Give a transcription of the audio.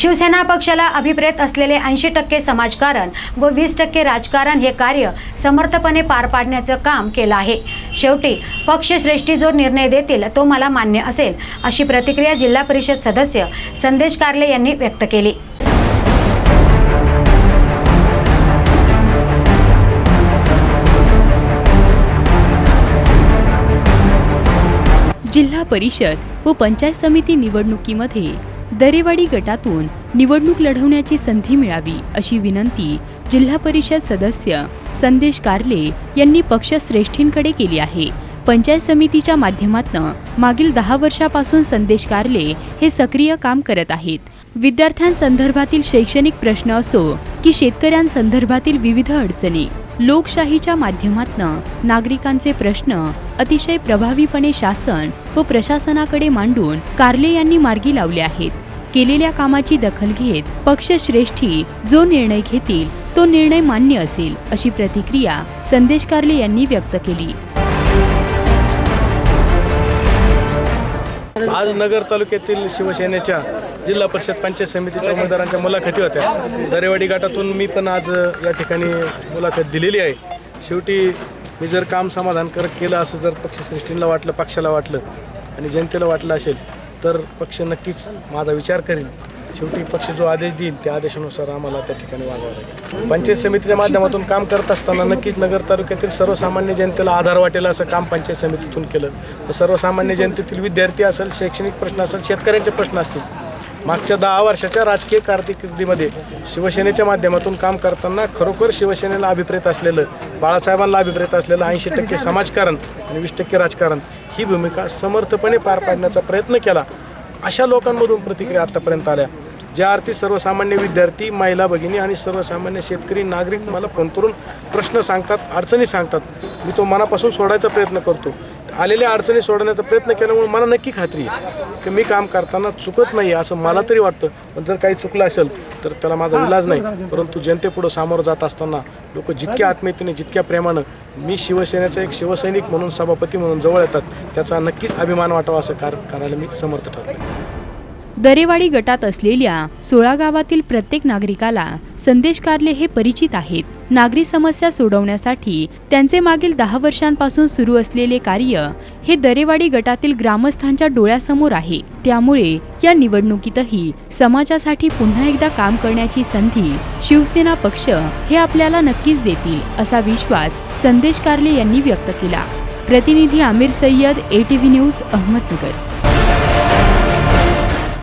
शिवसेना पक्षाला अभिप्रेत असलेले ऐंशी टक्के समाजकारण व वीस टक्के राजकारण हे कार्य समर्थपणे पार पाडण्याचं काम केलं आहे. शेवटी पक्षश्रेष्ठी जो निर्णय देतील तो मला मान्य असेल अशी प्रतिक्रिया जिल्हा परिषद सदस्य संदेश कारले यांनी व्यक्त केली. जिल्हा परिषद व पंचायत समिती निवडणुकीमध्ये दरेवाडी गटातून निवडणूक लढवण्याची संधी मिळावी अशी विनंती जिल्हा परिषद सदस्य संदेश कारले यांनी पक्षश्रेष्ठींकडे केली आहे. पंचायत समितीच्या माध्यमातून मागील दहा वर्षापासून संदेश कारले हे सक्रिय काम करत आहेत. विद्यार्थ्यांसंदर्भातील शैक्षणिक प्रश्न असो की शेतकऱ्यांसंदर्भातील विविध अडचणी लोकशाहीच्या माध्यमातून नागरिकांचे प्रश्न अतिशय प्रभावीपणे शासन व प्रशासनाकडे मांडून कारले यांनी मार्गी लावले आहेत. केलेल्या कामाची दखल घेत पक्षश्रेष्ठी जो निर्णय घेतील तो निर्णय मान्य असेल अशी प्रतिक्रिया संदेश कार्ले यांनी व्यक्त केली. आज नगर तालुक्यातील शिवसेनेच्या जिल्हा परिषद पंचायत समितीच्या उमेदवारांच्या मुलाखती होत्या. दरेवाडी गटातून मी पण आज या ठिकाणी मुलाखत दिलेली आहे. शेवटी मी जर काम समाधानकारक केलं असं जर पक्षश्रेष्ठींना वाटलं पक्षाला वाटलं आणि जनतेला वाटलं असेल तर पक्ष नक्कीच माझा विचार करेल. शेवटी पक्ष जो आदेश देईल त्या आदेशानुसार आम्हाला त्या ठिकाणी वागावं लागेल. पंचायत समितीच्या माध्यमातून काम करत असताना नक्कीच नगर तालुक्यातील सर्वसामान्य जनतेला आधार वाटेल असं काम पंचायत समितीतून केलं. सर्वसामान्य जनतेतील विद्यार्थी असेल शैक्षणिक प्रश्न असेल शेतकऱ्यांचे प्रश्न असतील मागच्या दहा वर्षाच्या राजकीय कारकिर्दीमध्ये शिवसेनेच्या माध्यमातून काम करताना खरोखर शिवसेनेला अभिप्रेत असलेलं बाळासाहेबांना अभिप्रेत असलेलं ऐंशी टक्के समाजकारण आणि वीस टक्के राजकारण ही भूमिका समर्थपणे पार पाडण्याचा प्रयत्न केला. अशा लोकांमधून प्रतिक्रिया आत्तापर्यंत आल्या. ज्या अर्थी सर्वसामान्य विद्यार्थी महिला भगिनी आणि सर्वसामान्य शेतकरी नागरिक मला फोन करून प्रश्न सांगतात अडचणी सांगतात. मी तो मनापासून सोडायचा प्रयत्न करतो. आलेल्या अडचणी सोडवण्याचा प्रयत्न केल्यामुळे मला नक्की खात्री आहे की मी काम करताना चुकत नाही असं मला तरी वाटतं. पण जर काही चुकलं असेल तर त्याला माझा इलाज नाही. परंतु जनतेपुढं सामोरं जात असताना लोक जितक्या आत्मीयतेने जितक्या प्रेमानं मी शिवसेनेचा एक शिवसैनिक म्हणून सभापती म्हणून जवळ येतात त्याचा नक्कीच अभिमान वाटावा असं कार करायला मी समर्थ ठरलो दरेवाडी गटात असलेल्या सोळा गावातील प्रत्येक नागरिकाला संदेश कारले हे परिचित आहेत. नागरी समस्या सोडवण्यासाठी त्यांचे मागील दहा वर्षांपासून सुरू असलेले कार्य हे दरेवाडी गटातील ग्रामस्थांच्या डोळ्यासमोर आहे. त्यामुळे या निवडणुकीतही समाजासाठी पुन्हा एकदा काम करण्याची संधी शिवसेना पक्ष हे आपल्याला नक्कीच देतील असा विश्वास संदेश कारले यांनी व्यक्त केला. प्रतिनिधी आमिर सय्यद एटीव्ही न्यूज अहमदनगर.